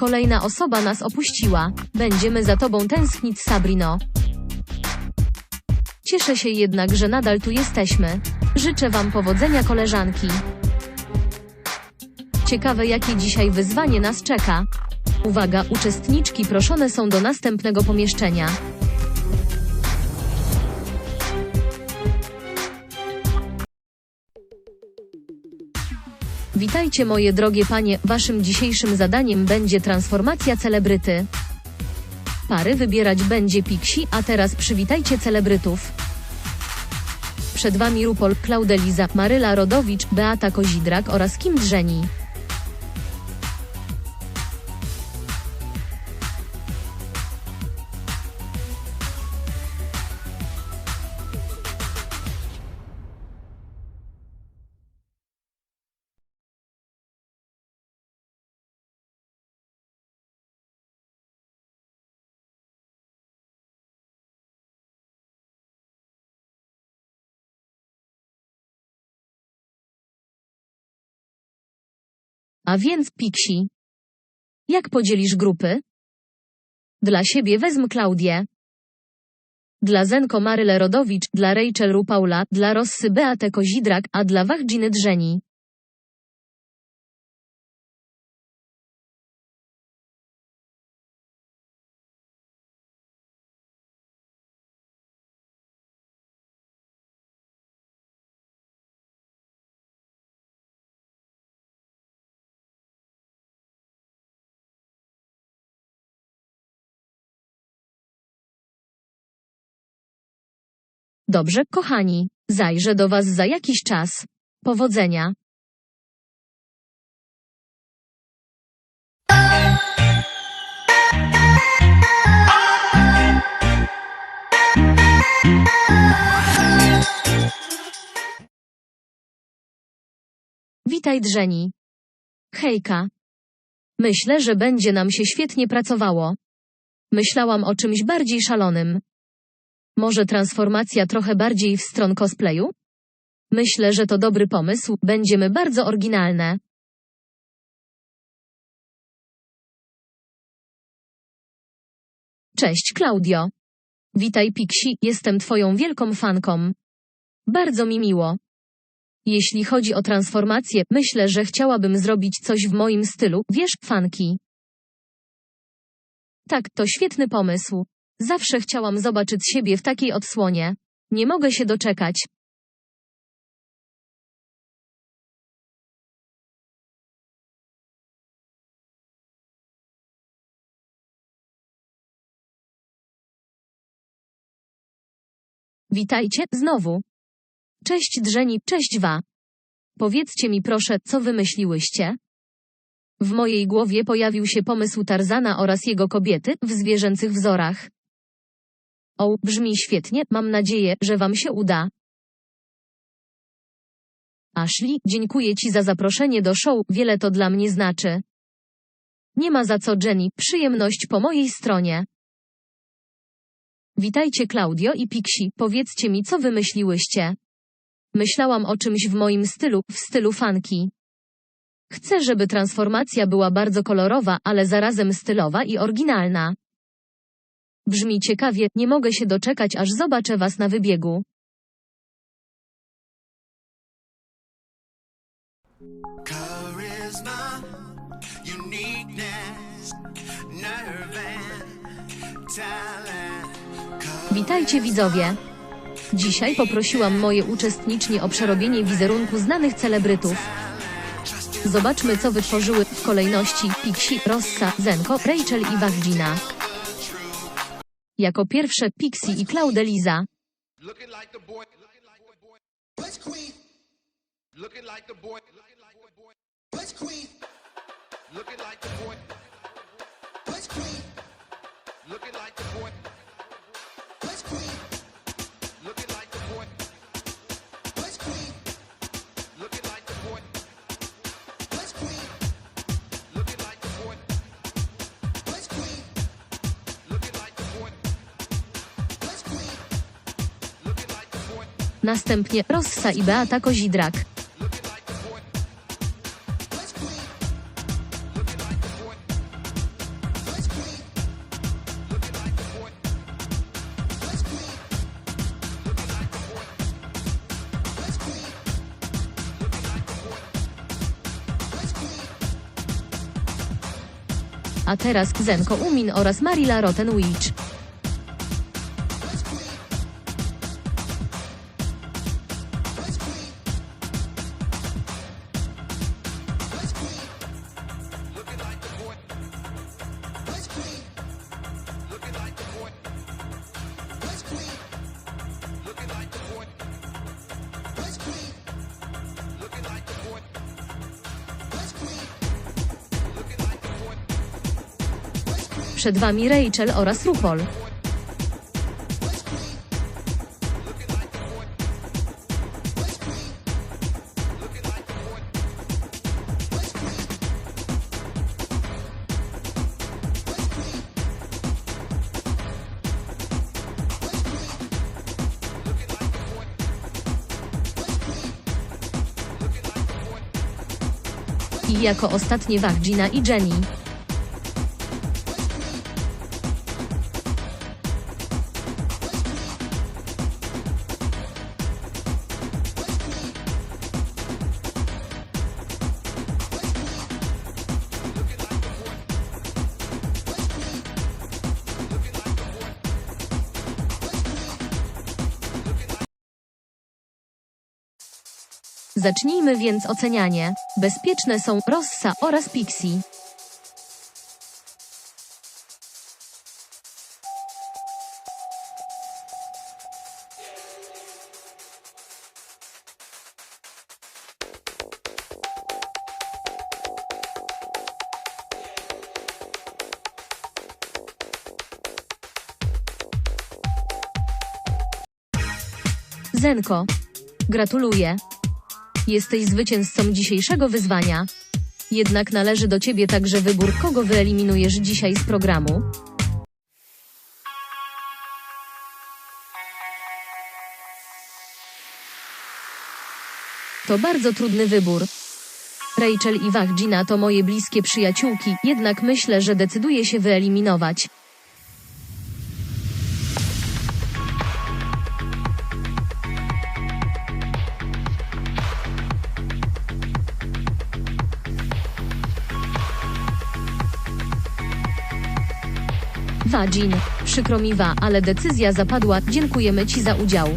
Kolejna osoba nas opuściła. Będziemy za tobą tęsknić, Sabrino. Cieszę się jednak, że nadal tu jesteśmy. Życzę wam powodzenia, koleżanki. Ciekawe, jakie dzisiaj wyzwanie nas czeka. Uwaga, uczestniczki proszone są do następnego pomieszczenia. Witajcie moje drogie panie, waszym dzisiejszym zadaniem będzie transformacja celebryty. Pary wybierać będzie Pixi, a teraz przywitajcie celebrytów. Przed wami Rupol, Klaudeliza, Maryla Rodowicz, Beata Kozidrak oraz Kim Drzeni. A więc Pixi. Jak podzielisz grupy? Dla siebie wezmę Klaudię. Dla Zenko Maryle Rodowicz, dla Rachel Rupaula, dla Rossy Beatę Kozidrak, a dla Wach Giny Drzeni. Dobrze, kochani. Zajrzę do Was za jakiś czas. Powodzenia. Witaj Drzeni. Hejka. Myślę, że będzie nam się świetnie pracowało. Myślałam o czymś bardziej szalonym. Może transformacja trochę bardziej w stron cosplayu? Myślę, że to dobry pomysł, będziemy bardzo oryginalne. Cześć Claudio. Witaj Pixi, jestem twoją wielką fanką. Bardzo mi miło. Jeśli chodzi o transformację, myślę, że chciałabym zrobić coś w moim stylu, wiesz, fanki. Tak, to świetny pomysł. Zawsze chciałam zobaczyć siebie w takiej odsłonie. Nie mogę się doczekać. Witajcie, znowu. Cześć Drzeni, cześć Wa. Powiedzcie mi proszę, co wymyśliłyście? W mojej głowie pojawił się pomysł Tarzana oraz jego kobiety w zwierzęcych wzorach. O, brzmi świetnie, mam nadzieję, że wam się uda. Ashley, dziękuję ci za zaproszenie do show, wiele to dla mnie znaczy. Nie ma za co Jenny, przyjemność po mojej stronie. Witajcie Claudio i Pixi, powiedzcie mi co wymyśliłyście. Myślałam o czymś w moim stylu, w stylu fanki. Chcę, żeby transformacja była bardzo kolorowa, ale zarazem stylowa i oryginalna. Brzmi ciekawie, nie mogę się doczekać aż zobaczę was na wybiegu. Charisma, uniqueness, nerve and talent. Witajcie widzowie. Dzisiaj poprosiłam moje uczestnicznie o przerobienie wizerunku znanych celebrytów. Zobaczmy co wytworzyły w kolejności Pixie, Rossa, Zenko, Rachel i Wachdzina. Jako pierwsze Pixie i Claudeliza. Looking like the boy. Następnie Rossa i Beata Kozidrak. A teraz Zenko Umin oraz Marila Rotenwicz. Przed wami Rachel oraz RuPaul. I jako ostatnie Wachgina i Jenny. Zacznijmy więc ocenianie. Bezpieczne są Rossa oraz Pixie. Zenko. Gratuluję. Jesteś zwycięzcą dzisiejszego wyzwania. Jednak należy do ciebie także wybór, kogo wyeliminujesz dzisiaj z programu. To bardzo trudny wybór. Rachel i Wachgina to moje bliskie przyjaciółki, jednak myślę, że decyduję się wyeliminować. Wadzin, przykro mi Wa, ale decyzja zapadła, dziękujemy Ci za udział.